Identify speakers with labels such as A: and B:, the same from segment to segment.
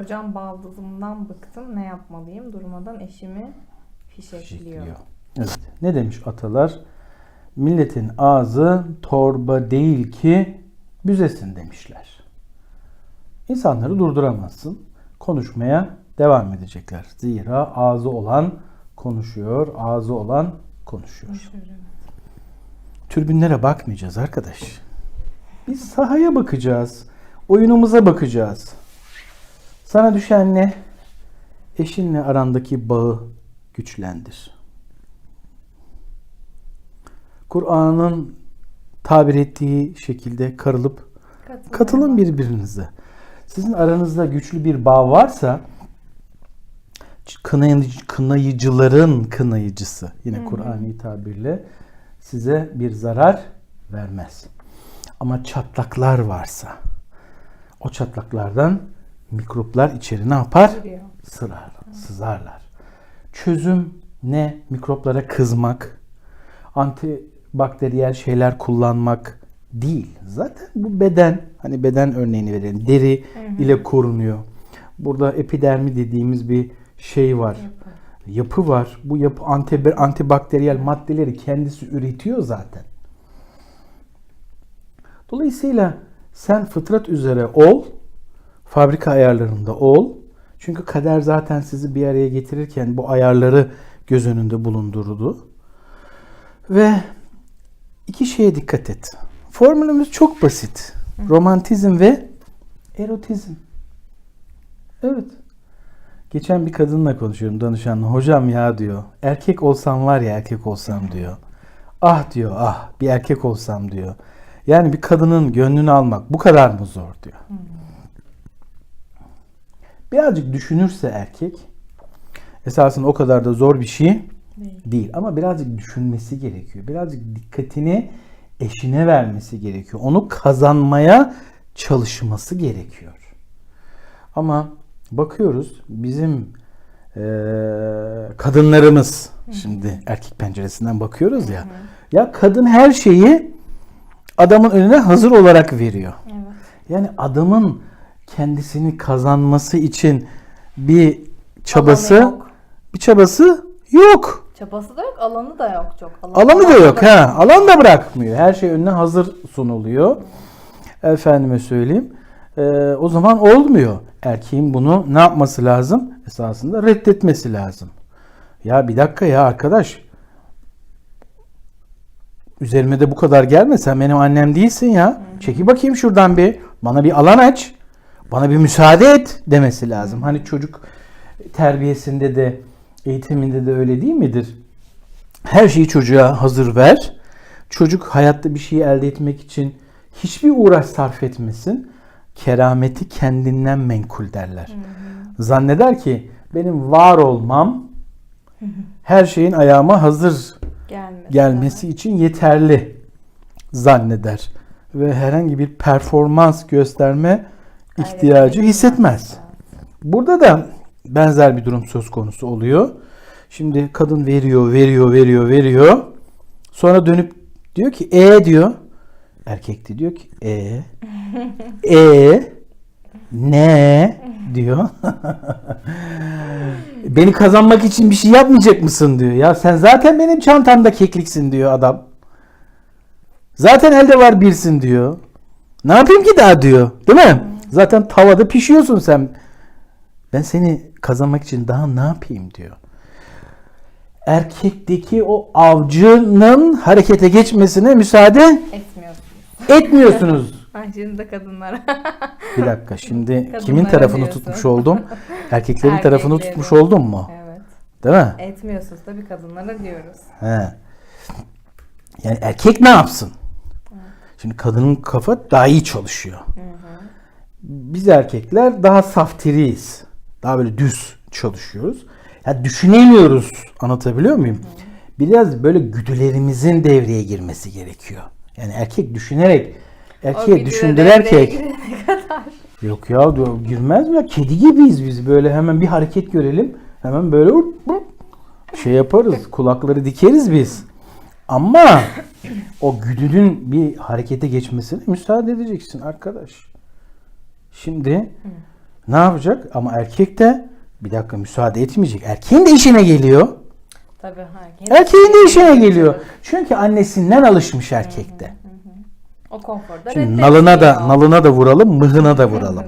A: Hocam baldızımdan bıktım. Ne yapmalıyım? Durmadan eşimi fişekliyor.
B: Evet. Ne demiş atalar? Milletin ağzı torba değil ki büzesin demişler. İnsanları durduramazsın. Konuşmaya devam edecekler. Zira ağzı olan konuşuyor, ağzı olan konuşuyor.
A: Şöyle.
B: Türbünlere bakmayacağız arkadaş. Biz sahaya bakacağız. Oyunumuza bakacağız. Sana düşen ne? Eşinle arandaki bağı güçlendir. Kur'an'ın tabir ettiği şekilde karılıp
A: Katılın.
B: katılın birbirinize. Sizin aranızda güçlü bir bağ varsa kınayıcı, kınayıcıların kınayıcısı yine Kur'ani tabirle size bir zarar vermez. Ama çatlaklar varsa o çatlaklardan mikroplar içeri ne yapar? Sırar, sızarlar. Çözüm ne? Mikroplara kızmak, antibakteriyel şeyler kullanmak değil. Zaten bu beden, hani beden örneğini verelim. Deri ile korunuyor. Burada epidermi dediğimiz bir şey var. Yapı var. Bu yapı anti, antibakteriyel maddeleri kendisi üretiyor zaten. Dolayısıyla sen fıtrat üzere ol, fabrika ayarlarında ol. Çünkü kader zaten sizi bir araya getirirken bu ayarları göz önünde bulundurdu. Ve iki şeye dikkat et. Formülümüz çok basit. Romantizm ve erotizm. Evet. Geçen bir kadınla konuşuyorum danışanla. Hocam ya diyor. Erkek olsam var ya erkek olsam diyor. Ah diyor ah bir erkek olsam diyor. Yani bir kadının gönlünü almak bu kadar mı zor diyor. Birazcık düşünürse erkek esasında o kadar da zor bir şey
A: Değil.
B: Ama birazcık düşünmesi gerekiyor. Birazcık dikkatini eşine vermesi gerekiyor. Onu kazanmaya çalışması gerekiyor. Ama bakıyoruz bizim eee, kadınlarımız şimdi erkek penceresinden bakıyoruz ya. Ya kadın her şeyi adamın önüne hazır olarak veriyor.
A: Evet.
B: Yani adamın kendisini kazanması için bir çabası
A: Alanı yok.
B: bir çabası yok.
A: Çabası da yok, alanı da yok çok.
B: Alanı da yok ha. Alan da bırakmıyor. Her şey önüne hazır sunuluyor. Efendime söyleyeyim. Ee, o zaman olmuyor. Erkeğin bunu ne yapması lazım? Esasında reddetmesi lazım. Ya bir dakika ya arkadaş. Üzerime de bu kadar gelme. Sen benim annem değilsin ya. Çeki bakayım şuradan bir. Bana bir alan aç. Bana bir müsaade et demesi lazım. Hani çocuk terbiyesinde de eğitiminde de öyle değil midir? Her şeyi çocuğa hazır ver. Çocuk hayatta bir şey elde etmek için hiçbir uğraş sarf etmesin. Kerameti kendinden menkul derler. Zanneder ki benim var olmam her şeyin ayağıma hazır
A: Gelmesi.
B: gelmesi için yeterli zanneder ve herhangi bir performans gösterme ihtiyacı hissetmez. Burada da benzer bir durum söz konusu oluyor. Şimdi kadın veriyor, veriyor, veriyor, veriyor. Sonra dönüp diyor ki e diyor. Erkek de diyor ki e e ne diyor. Beni kazanmak için bir şey yapmayacak mısın diyor. Ya sen zaten benim çantamda kekliksin diyor adam. Zaten elde var birsin diyor. Ne yapayım ki daha diyor. Değil mi? Zaten tavada pişiyorsun sen. Ben seni kazanmak için daha ne yapayım diyor. Erkekteki o avcının harekete geçmesine müsaade
A: Etmiyorsunuz.
B: etmiyorsunuz.
A: De kadınlara.
B: Bir dakika şimdi
A: Kadınlara
B: kimin tarafını
A: diyorsun.
B: tutmuş oldum? Erkeklerin tarafını
A: Erkeklerin.
B: tutmuş oldum mu?
A: evet.
B: Değil mi?
A: Etmiyorsunuz tabii kadınlara diyoruz.
B: He. Yani erkek ne yapsın? Şimdi kadının kafa daha iyi çalışıyor. Biz erkekler daha saftiriyiz. Daha böyle düz çalışıyoruz. Ya düşünemiyoruz. Anlatabiliyor muyum? Biraz böyle güdülerimizin devreye girmesi gerekiyor. Yani erkek düşünerek erkeğe düşündür erkek. Yok ya diyor, girmez mi ya? Kedi gibiyiz biz böyle hemen bir hareket görelim. Hemen böyle şey yaparız. Kulakları dikeriz biz. Ama o güdünün bir harekete geçmesine müsaade edeceksin arkadaş. Şimdi Ne yapacak? Ama erkek de bir dakika müsaade etmeyecek. Erkeğin de işine geliyor.
A: Tabii herkes.
B: Erkeğin de işine geliyor. Çünkü annesinden alışmış erkekte.
A: O konforda
B: Şimdi nalına da nalına da vuralım, mıhına da vuralım.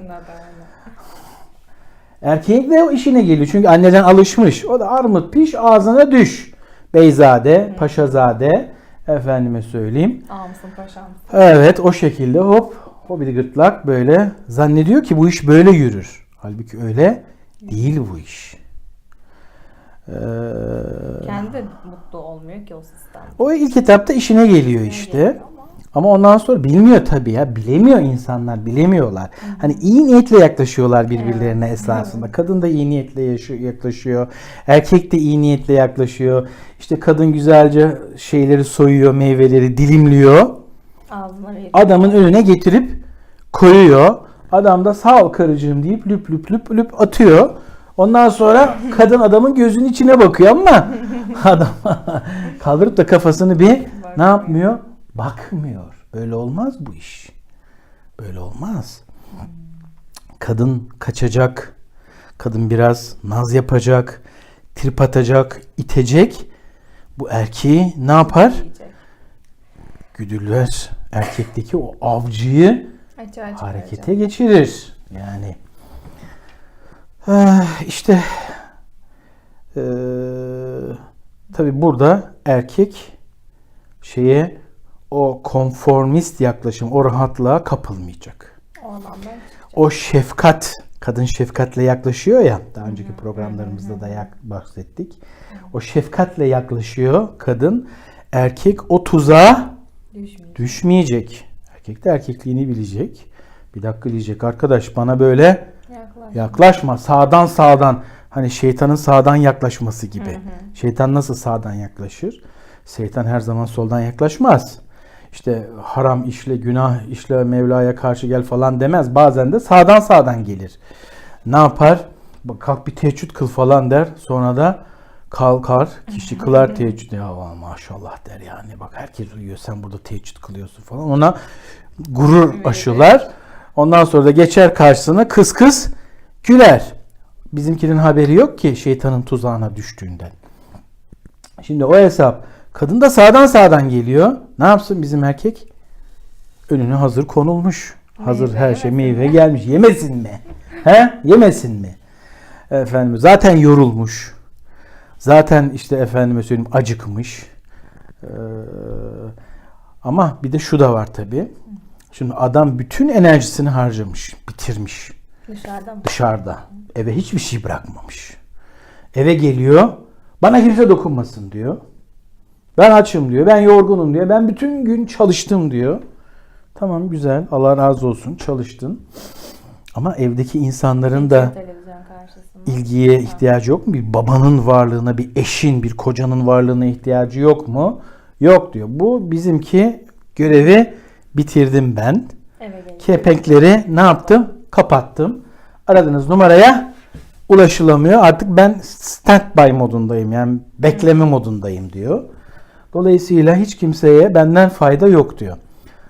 B: Erkek de o işine geliyor. Çünkü anneden alışmış. O da armut piş ağzına düş. Beyzade, paşazade, efendime söyleyeyim.
A: Ağamsın paşam.
B: Evet o şekilde hop hobili gırtlak böyle zannediyor ki bu iş böyle yürür. Halbuki öyle değil bu iş. Ee,
A: Kendi de mutlu olmuyor ki o sistem.
B: o ilk etapta işine geliyor işte.
A: Geliyor ama
B: Ama ondan sonra bilmiyor tabii ya. Bilemiyor insanlar, bilemiyorlar. Hani iyi niyetle yaklaşıyorlar birbirlerine esasında. Kadın da iyi niyetle yaklaşıyor. Erkek de iyi niyetle yaklaşıyor. İşte kadın güzelce şeyleri soyuyor, meyveleri dilimliyor. Adamın önüne getirip koyuyor. Adam da sağ ol karıcığım deyip lüp lüp lüp lüp atıyor. Ondan sonra kadın adamın gözünün içine bakıyor ama adam kaldırıp da kafasını bir ne yapmıyor? Bakmıyor. Böyle olmaz bu iş. Böyle olmaz. Kadın kaçacak. Kadın biraz naz yapacak. Trip atacak, itecek. Bu erkeği ne yapar?
A: Yiyecek.
B: Erkekteki o avcıyı
A: çıkaracak.
B: harekete geçirir. Yani eh, işte tabi burada erkek şeye o konformist yaklaşım, o rahatlığa kapılmayacak.
A: O
B: şefkat, kadın şefkatle yaklaşıyor ya, daha önceki programlarımızda da yak- bahsettik. O şefkatle yaklaşıyor kadın. Erkek o tuzağa
A: Düşmeyecek.
B: düşmeyecek. Erkek de erkekliğini bilecek. Bir dakika diyecek arkadaş bana böyle
A: Yaklaş.
B: yaklaşma sağdan sağdan hani şeytanın sağdan yaklaşması gibi. Şeytan nasıl sağdan yaklaşır? Şeytan her zaman soldan yaklaşmaz. İşte haram işle, günah işle, Mevla'ya karşı gel falan demez. Bazen de sağdan sağdan gelir. Ne yapar? Bak, kalk bir teheccüd kıl falan der. Sonra da kalkar, kişi kılar teheccüd. Ya maşallah der yani. Bak herkes uyuyor, sen burada teheccüd kılıyorsun falan. Ona gurur aşılar. Ondan sonra da geçer karşısına kıs kıs güler. Bizimkinin haberi yok ki şeytanın tuzağına düştüğünden. Şimdi o hesap. Kadın da sağdan sağdan geliyor. Ne yapsın bizim erkek? Önüne hazır konulmuş. Hazır
A: Meyve
B: her şey meyve gelmiş. Yemesin mi? He? Yemesin mi? Efendim zaten yorulmuş. Zaten işte efendime söyleyeyim acıkmış. Ee, ama bir de şu da var tabii. Şimdi adam bütün enerjisini harcamış, bitirmiş
A: Dışarıda mı?
B: dışarıda. Eve hiçbir şey bırakmamış. Eve geliyor. Bana kimse dokunmasın diyor. Ben açım diyor. Ben yorgunum diyor. Ben bütün gün çalıştım diyor. Tamam güzel. Allah razı olsun. Çalıştın. Ama evdeki insanların da. İlgiye ihtiyacı yok mu? Bir babanın varlığına, bir eşin, bir kocanın varlığına ihtiyacı yok mu? Yok diyor. Bu bizimki görevi bitirdim ben.
A: Eve geliyor.
B: Kepenkleri ne yaptım? Kapattım. Aradığınız numaraya ulaşılamıyor. Artık ben standby modundayım. Yani bekleme modundayım diyor. Dolayısıyla hiç kimseye benden fayda yok diyor.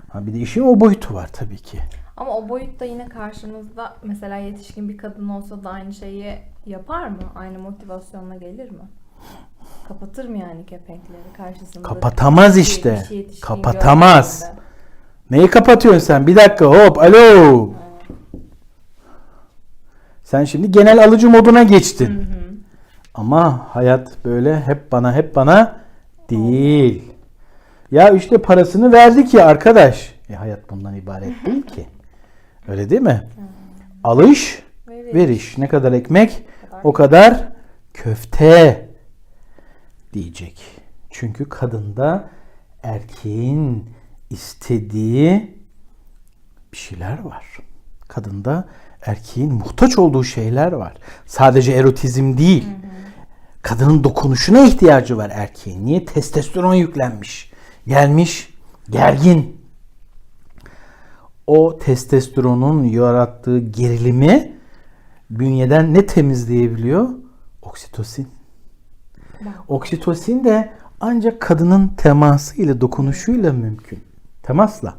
B: Ha bir de işin o boyutu var tabii ki.
A: Ama o boyutta yine karşınızda mesela yetişkin bir kadın olsa da aynı şeyi yapar mı? Aynı motivasyonla gelir mi? Kapatır mı yani kepenkleri karşısında?
B: Kapatamaz işte.
A: şey
B: Kapatamaz.
A: gördüğünde?
B: Neyi kapatıyorsun sen? Bir dakika hop alo. Sen şimdi genel alıcı moduna geçtin. Ama hayat böyle hep bana hep bana değil. Ya işte parasını verdik ya arkadaş. E hayat bundan ibaret değil ki. Öyle değil mi? Alış,
A: Veriş.
B: veriş. Ne kadar ekmek o kadar köfte diyecek. Çünkü kadında erkeğin istediği bir şeyler var. Kadında erkeğin muhtaç olduğu şeyler var. Sadece erotizm değil. Kadının dokunuşuna ihtiyacı var erkeğin. Niye? Testosteron yüklenmiş. Gelmiş gergin. O testosteronun yarattığı gerilimi bünyeden ne temizleyebiliyor? Oksitosin. Oksitosin de ancak kadının teması ile dokunuşuyla mümkün. Temasla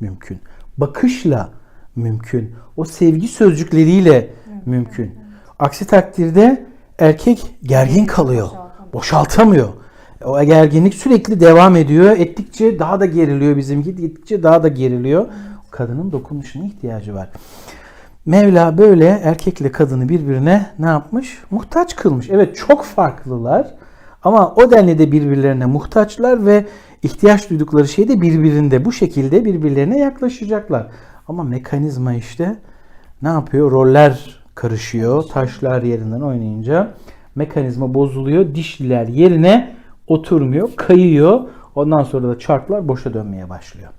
B: mümkün. Bakışla mümkün. O sevgi sözcükleriyle mümkün. Aksi takdirde erkek gergin kalıyor.
A: Boşaltamıyor.
B: Boşaltamıyor. O gerginlik sürekli devam ediyor. Ettikçe daha da geriliyor bizimki. Gittikçe daha da geriliyor. Kadının dokunuşuna ihtiyacı var. Mevla böyle erkekle kadını birbirine ne yapmış? Muhtaç kılmış. Evet çok farklılar. Ama o denli de birbirlerine muhtaçlar ve ihtiyaç duydukları şey de birbirinde. Bu şekilde birbirlerine yaklaşacaklar. Ama mekanizma işte ne yapıyor? Roller karışıyor. Taşlar yerinden oynayınca mekanizma bozuluyor. Dişliler yerine oturmuyor, kayıyor. Ondan sonra da çarklar boşa dönmeye başlıyor.